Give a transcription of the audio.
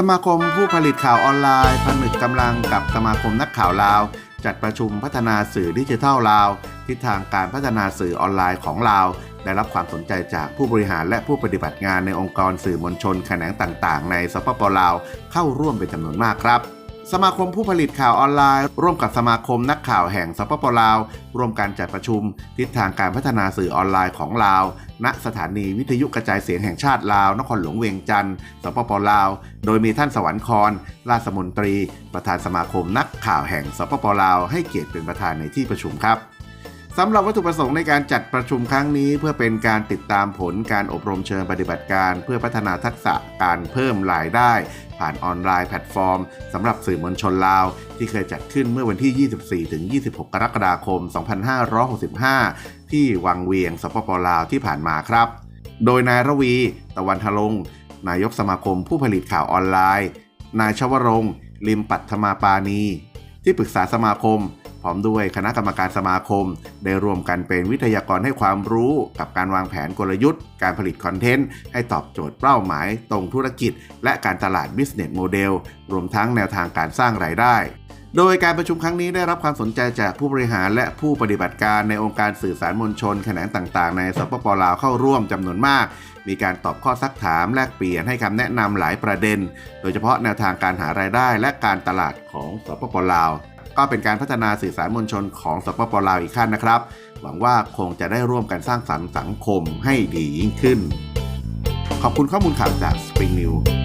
สมาคมผู้ผลิตข่าวออนไลน์ผนึกกำลังกับสมาคมนักข่าวลาว จัดประชุมพัฒนาสื่อดิจิทัลลาว ทิศทางการพัฒนาสื่อออนไลน์ของลาว ได้รับความสนใจจากผู้บริหารและผู้ปฏิบัติงานในองค์กรสื่อมวลชนแขนงต่างๆ ในสปปลาว เข้าร่วมเป็นจำนวนมากครับ สมาคมผู้ผลิตข่าวออนไลน์ ร่วมกับสมาคมนักข่าวแห่งสปปลาว ร่วมการจัดประชุม ทิศทางการพัฒนาสื่อออนไลน์ของลาว ณสถานีวิทยุกระจายเสียงแห่งชาติลาว นครหลวงเวียงจันทร์สปปลาว โดยมีท่านสวรรครราชมนตรี ประธานสมาคมนักข่าวแห่งสปปลาว ให้เกียรติเป็นประธานในที่ประชุมครับ สำหรับวัตถุประสงค์ในการจัดประชุมครั้งนี้ เพื่อเป็นการติดตามผลการอบรมเชิงปฏิบัติการ เพื่อพัฒนาทักษะการเพิ่มรายได้ ผ่านออนไลน์แพลตฟอร์มสำหรับสื่อมวลชนลาว ที่เคยจัดขึ้นเมื่อวันที่ 24ถึง26 กรกฎาคม 2565 ที่วังเวียงสปปลาวที่ผ่านมาครับ โดยนายระวี ตะวันทลง นายกสมาคมผู้ผลิตข่าวออนไลน์ นายชวรงลิมปัทมาปานี ที่ปรึกษาสมาคม พร้อมด้วยคณะกรรมการสมาคม ได้รวมกันเป็นวิทยากรให้ความรู้กับการวางแผนกลยุทธ์ การผลิตคอนเทนต์ให้ตอบโจทย์เป้าหมายตรงธุรกิจ และการตลาด Business Model รวมทั้งแนวทางการสร้างรายได้ โดยการประชุมครั้งนี้ได้รับความสนใจจากผู้บริหารและผู้ปฏิบัติการในองค์การสื่อสารมวลชนแขนงต่างๆ ในสปปลาวเข้าร่วมจำนวนมากมีการตอบข้อซักถามแลกเปลี่ยนให้คำแนะนำหลายประเด็น โดยเฉพาะแนวทางการหารายได้และการตลาดของสปปลาว ก็เป็นการพัฒนาสื่อสารมวลชนของสปปลาวอีกขั้นนะครับ หวังว่าคงจะได้ร่วมกันสร้างสรรค์สังคมให้ดียิ่งขึ้น ขอบคุณข้อมูลข่าวจาก Spring News